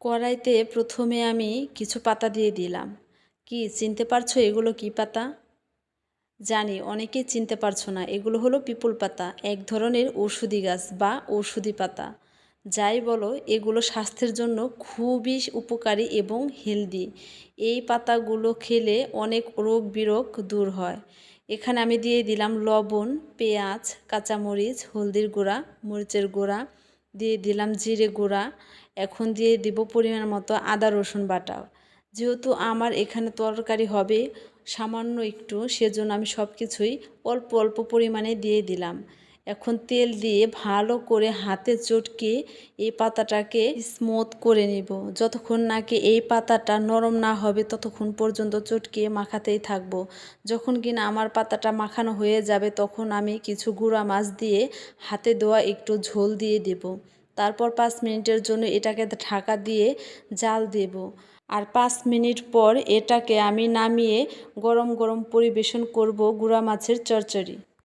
কড়াইতে প্রথমে আমি কিছু পাতা দিয়ে দিলাম। কি, চিনতে পারছ এগুলো কি পাতা? জানি, অনেকেই চিনতে পারছ না। এগুলো হলো পিপুল পাতা, এক ধরনের ঔষধি গাছ বা ঔষধি পাতা। যাই বলো, এগুলো স্বাস্থ্যের জন্য খুবই উপকারী এবং হেলদি। এই পাতাগুলো খেলে অনেক রোগ বিরোগ দূর হয়। এখানে আমি দিয়ে দিলাম লবণ, পেঁয়াজ, কাঁচামরিচ, হলদির গুঁড়া, মরিচের গুঁড়া দিয়ে দিলাম জিরে গুঁড়া। এখন দিয়ে দিব পরিমাণ মতো আদা, রসুন বাটা। যেহেতু আমার এখানে তরকারি হবে সামান্য একটু, সেজন্য আমি সব কিছুই অল্প অল্প পরিমাণে দিয়ে দিলাম। এখন তেল দিয়ে ভালো করে হাতে চটকে এই পাতাটাকে স্মুথ করে নেব। যতক্ষণ নাকি এই পাতাটা নরম না হবে, ততক্ষণ পর্যন্ত চটকে মাখাতেই থাকব। যখন কিনা আমার পাতাটা মাখানো হয়ে যাবে, তখন আমি কিছু গুঁড়া মাছ দিয়ে হাতে দেওয়া একটু ঝোল দিয়ে দেব। তারপর পাঁচ মিনিটের জন্য এটাকে ঢাকা দিয়ে জাল দেব। আর পাঁচ মিনিট পর এটাকে আমি নামিয়ে গরম গরম পরিবেশন করব গুঁড়া মাছের চচ্চড়ি